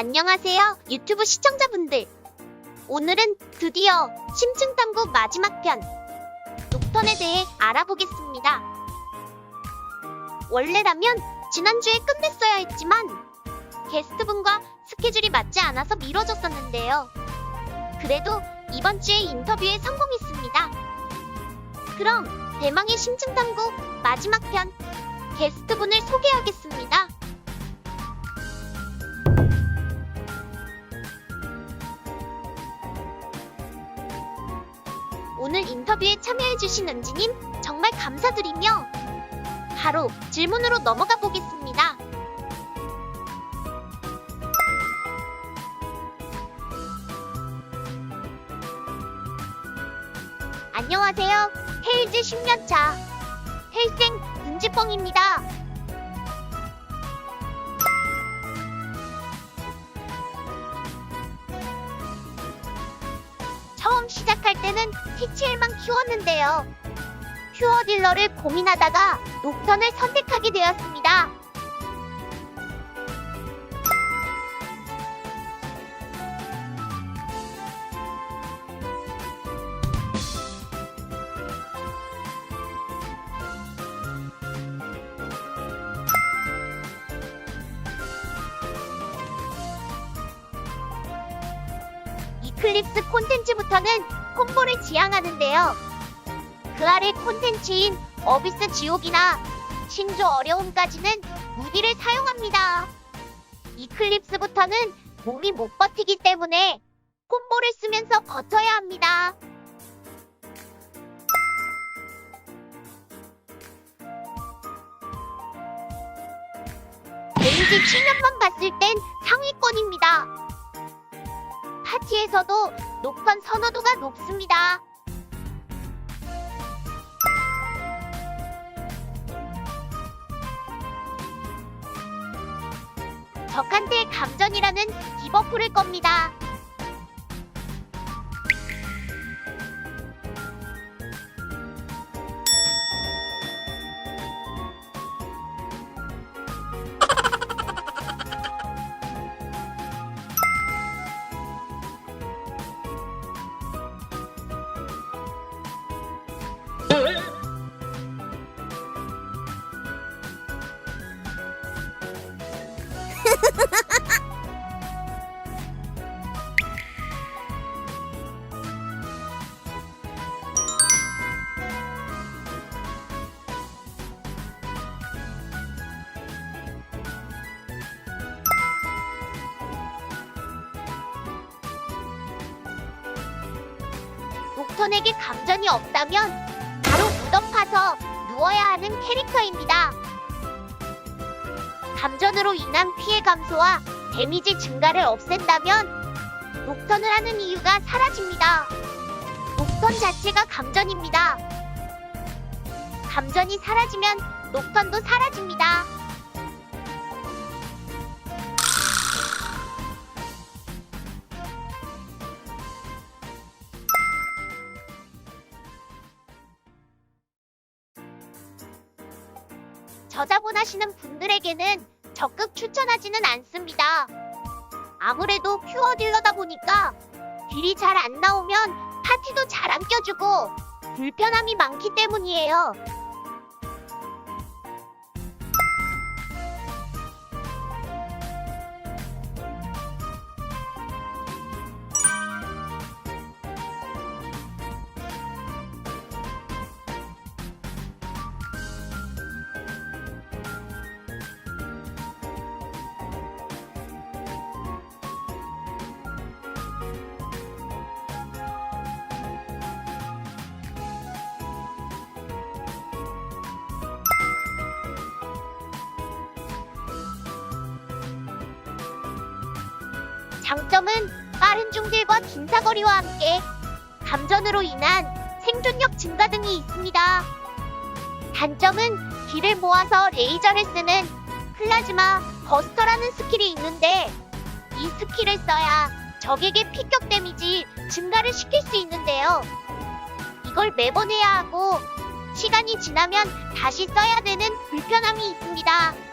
안녕하세요, 유튜브 시청자분들. 오늘은 드디어 심층 탐구 마지막 편 녹턴에 대해 알아보겠습니다. 원래라면 지난주에 끝냈어야 했지만 게스트분과 스케줄이 맞지 않아서 미뤄졌었는데요. 그래도 이번 주에 인터뷰에 성공했습니다. 그럼 대망의 심층 탐구 마지막 편 게스트분을 소개하겠습니다. 인터뷰에 참여해주신 은지님 정말 감사드리며 바로 질문으로 넘어가 보겠습니다. 안녕하세요. 헤이즈 10년차 헬생 은지뻥입니다. 시작할 때는 TCL만 키웠는데요. 퓨어 딜러를 고민하다가 녹턴을 선택하게 되었습니다. 이클립스 콘텐츠부터는 콤보를 지향하는데요. 그 아래 콘텐츠인 어비스 지옥이나 신조 어려움까지는 무기를 사용합니다. 이클립스부터는 몸이 못 버티기 때문에 콤보를 쓰면서 버텨야 합니다. 데미지 7년만 봤을 땐 상위권입니다. 파티에서도 녹턴 선호도가 높습니다. 적한테 감전이라는 디버프를 겁니다. 녹턴에게 감전이 없다면 파서 누워야 하는 캐릭터입니다. 감전으로 인한 피해 감소와 데미지 증가를 없앤다면 녹턴을 하는 이유가 사라집니다. 녹턴 자체가 감전입니다. 감전이 사라지면 녹턴도 사라집니다. 저자분 하시는 분들에게는 적극 추천하지는 않습니다. 아무래도 퓨어 딜러다 보니까 딜이 잘 안 나오면 파티도 잘 안 껴주고 불편함이 많기 때문이에요. 장점은 빠른 중딜과 긴 사거리와 함께 감전으로 인한 생존력 증가 등이 있습니다. 단점은 길을 모아서 레이저를 쓰는 플라즈마 버스터라는 스킬이 있는데 이 스킬을 써야 적에게 피격 데미지 증가를 시킬 수 있는데요. 이걸 매번 해야 하고 시간이 지나면 다시 써야 되는 불편함이 있습니다.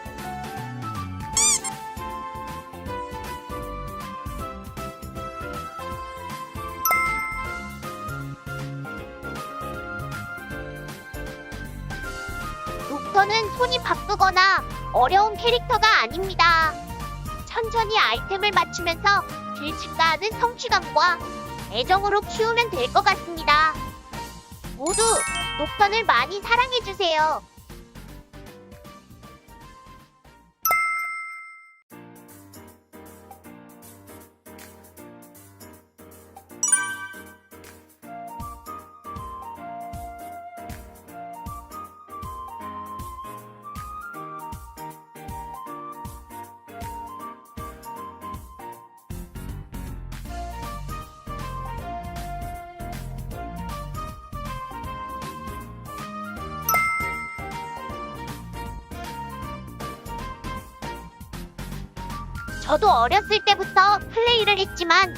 우선은 손이 바쁘거나 어려운 캐릭터가 아닙니다. 천천히 아이템을 맞추면서 길 증가하는 성취감과 애정으로 키우면 될 것 같습니다. 모두 녹턴을 많이 사랑해주세요. 저도 어렸을 때부터 플레이를 했지만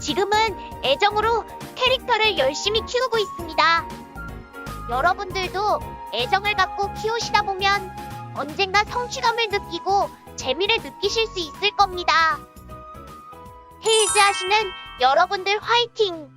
지금은 애정으로 캐릭터를 열심히 키우고 있습니다. 여러분들도 애정을 갖고 키우시다 보면 언젠가 성취감을 느끼고 재미를 느끼실 수 있을 겁니다. 테일즈 하시는 여러분들 화이팅!